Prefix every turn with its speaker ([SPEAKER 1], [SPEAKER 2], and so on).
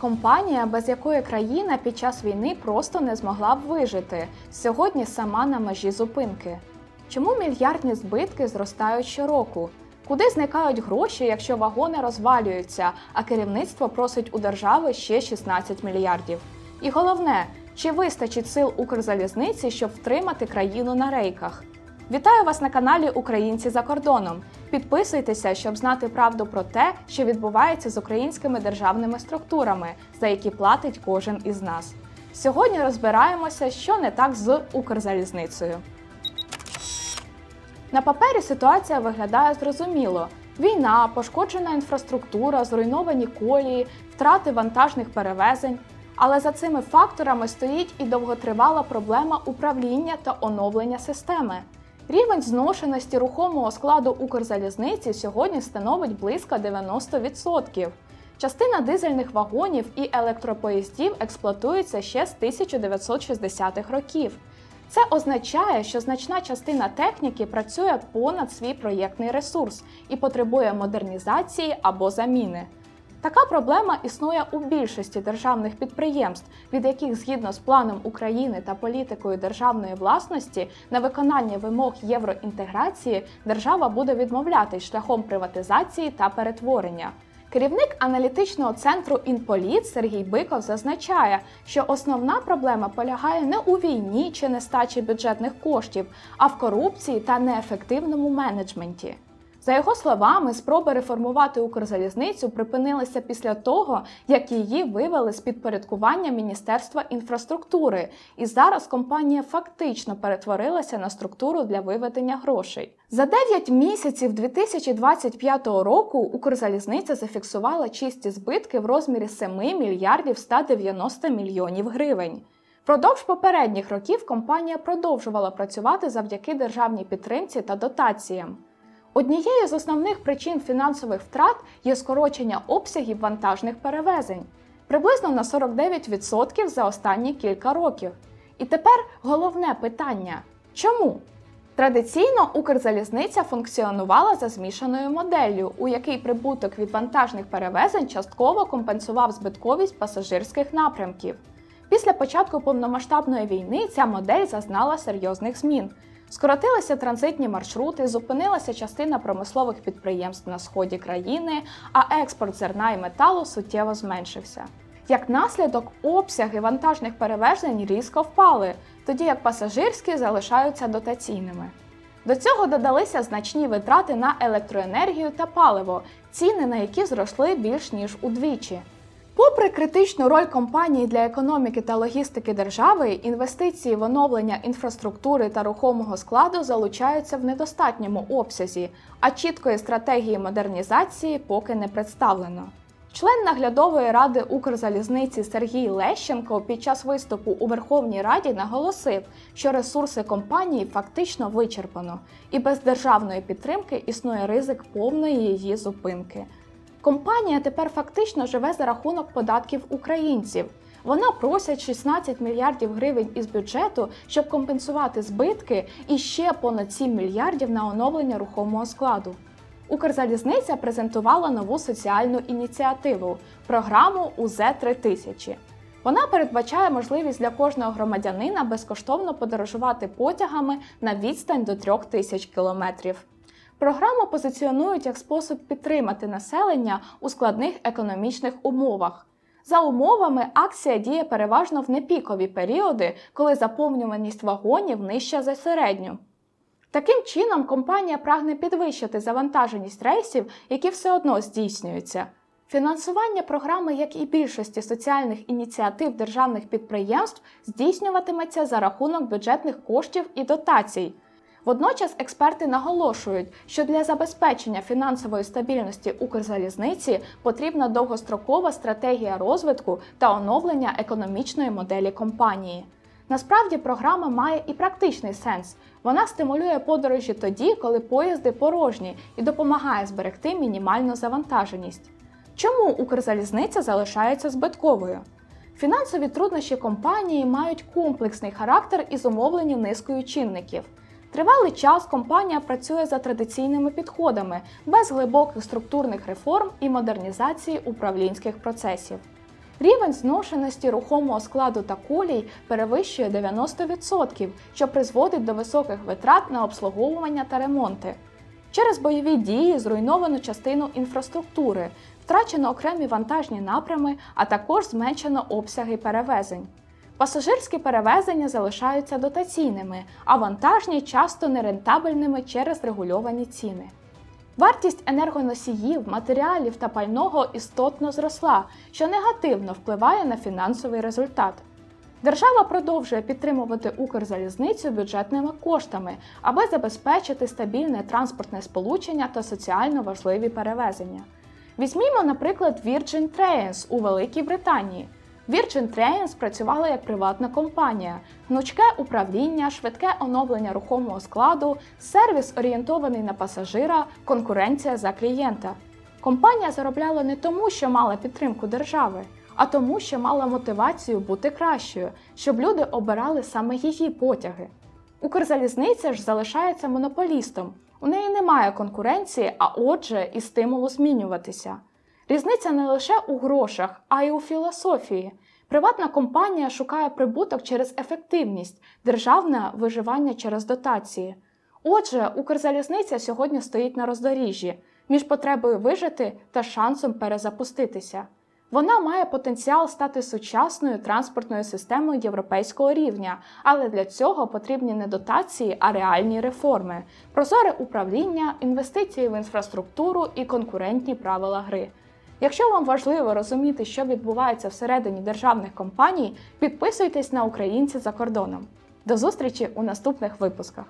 [SPEAKER 1] Компанія, без якої країна під час війни просто не змогла б вижити, сьогодні сама на межі зупинки. Чому мільярдні збитки зростають щороку? Куди зникають гроші, якщо вагони розвалюються, а керівництво просить у держави ще 16 мільярдів? І головне, чи вистачить сил Укрзалізниці, щоб втримати країну на рейках? Вітаю вас на каналі Українці за кордоном. Підписуйтеся, щоб знати правду про те, що відбувається з українськими державними структурами, за які платить кожен із нас. Сьогодні розбираємося, що не так з Укрзалізницею. На папері ситуація виглядає зрозуміло: війна, пошкоджена інфраструктура, зруйновані колії, втрати вантажних перевезень. Але за цими факторами стоїть і довготривала проблема управління та оновлення системи. Рівень зношеності рухомого складу Укрзалізниці сьогодні становить близько 90%. Частина дизельних вагонів і електропоїздів експлуатується ще з 1960-х років. Це означає, що значна частина техніки працює понад свій проєктний ресурс і потребує модернізації або заміни. Така проблема існує у більшості державних підприємств, від яких згідно з планом України та політикою державної власності на виконання вимог євроінтеграції держава буде відмовлятись шляхом приватизації та перетворення. Керівник аналітичного центру Інполіт Сергій Биков зазначає, що основна проблема полягає не у війні чи нестачі бюджетних коштів, а в корупції та неефективному менеджменті. За його словами, спроби реформувати Укрзалізницю припинилися після того, як її вивели з підпорядкування Міністерства інфраструктури, і зараз компанія фактично перетворилася на структуру для виведення грошей. За 9 місяців 2025 року Укрзалізниця зафіксувала чисті збитки в розмірі 7 мільярдів 190 мільйонів гривень. Впродовж попередніх років компанія продовжувала працювати завдяки державній підтримці та дотаціям. Однією з основних причин фінансових втрат є скорочення обсягів вантажних перевезень приблизно на 49% за останні кілька років. І тепер головне питання: чому? Традиційно Укрзалізниця функціонувала за змішаною моделлю, у якій прибуток від вантажних перевезень частково компенсував збитковість пасажирських напрямків. Після початку повномасштабної війни ця модель зазнала серйозних змін. Скоротилися транзитні маршрути, зупинилася частина промислових підприємств на сході країни, а експорт зерна і металу суттєво зменшився. Як наслідок, обсяги вантажних перевезень різко впали, тоді як пасажирські залишаються дотаційними. До цього додалися значні витрати на електроенергію та паливо, ціни на які зросли більш ніж удвічі. Попри критичну роль компанії для економіки та логістики держави, інвестиції в оновлення інфраструктури та рухомого складу залучаються в недостатньому обсязі, а чіткої стратегії модернізації поки не представлено. Член наглядової ради Укрзалізниці Сергій Лещенко під час виступу у Верховній Раді наголосив, що ресурси компанії фактично вичерпано, і без державної підтримки існує ризик повної її зупинки. Компанія тепер фактично живе за рахунок податків українців. Вона просить 16 мільярдів гривень із бюджету, щоб компенсувати збитки, і ще понад 7 мільярдів на оновлення рухомого складу. Укрзалізниця презентувала нову соціальну ініціативу програму УЗ 3000 Вона передбачає можливість для кожного громадянина безкоштовно подорожувати потягами на відстань до 3 тисяч кілометрів. Програму позиціонують як спосіб підтримати населення у складних економічних умовах. За умовами, акція діє переважно в непікові періоди, коли заповнюваність вагонів нижча за середню. Таким чином, компанія прагне підвищити завантаженість рейсів, які все одно здійснюються. Фінансування програми, як і більшості соціальних ініціатив державних підприємств, здійснюватиметься за рахунок бюджетних коштів і дотацій. Водночас експерти наголошують, що для забезпечення фінансової стабільності Укрзалізниці потрібна довгострокова стратегія розвитку та оновлення економічної моделі компанії. Насправді програма має і практичний сенс. Вона стимулює подорожі тоді, коли поїзди порожні, і допомагає зберегти мінімальну завантаженість. Чому Укрзалізниця залишається збитковою? Фінансові труднощі компанії мають комплексний характер і зумовлені низкою чинників. Тривалий час компанія працює за традиційними підходами, без глибоких структурних реформ і модернізації управлінських процесів. Рівень зношеності рухомого складу та колій перевищує 90%, що призводить до високих витрат на обслуговування та ремонти. Через бойові дії зруйновано частину інфраструктури, втрачено окремі вантажні напрями, а також зменшено обсяги перевезень. Пасажирські перевезення залишаються дотаційними, а вантажні часто нерентабельними через регульовані ціни. Вартість енергоносіїв, матеріалів та пального істотно зросла, що негативно впливає на фінансовий результат. Держава продовжує підтримувати Укрзалізницю бюджетними коштами, аби забезпечити стабільне транспортне сполучення та соціально важливі перевезення. Візьмімо, наприклад, Virgin Trains у Великій Британії. Virgin Trains працювала як приватна компанія, гнучке управління, швидке оновлення рухомого складу, сервіс орієнтований на пасажира, конкуренція за клієнта. Компанія заробляла не тому, що мала підтримку держави, а тому, що мала мотивацію бути кращою, щоб люди обирали саме її потяги. Укрзалізниця ж залишається монополістом. У неї немає конкуренції, а отже, і стимулу змінюватися. Різниця не лише у грошах, а й у філософії. Приватна компанія шукає прибуток через ефективність, державне виживання через дотації. Отже, Укрзалізниця сьогодні стоїть на роздоріжжі між потребою вижити та шансом перезапуститися. Вона має потенціал стати сучасною транспортною системою європейського рівня, але для цього потрібні не дотації, а реальні реформи, прозоре управління, інвестиції в інфраструктуру і конкурентні правила гри. Якщо вам важливо розуміти, що відбувається всередині державних компаній, підписуйтесь на українці за кордоном. До зустрічі у наступних випусках.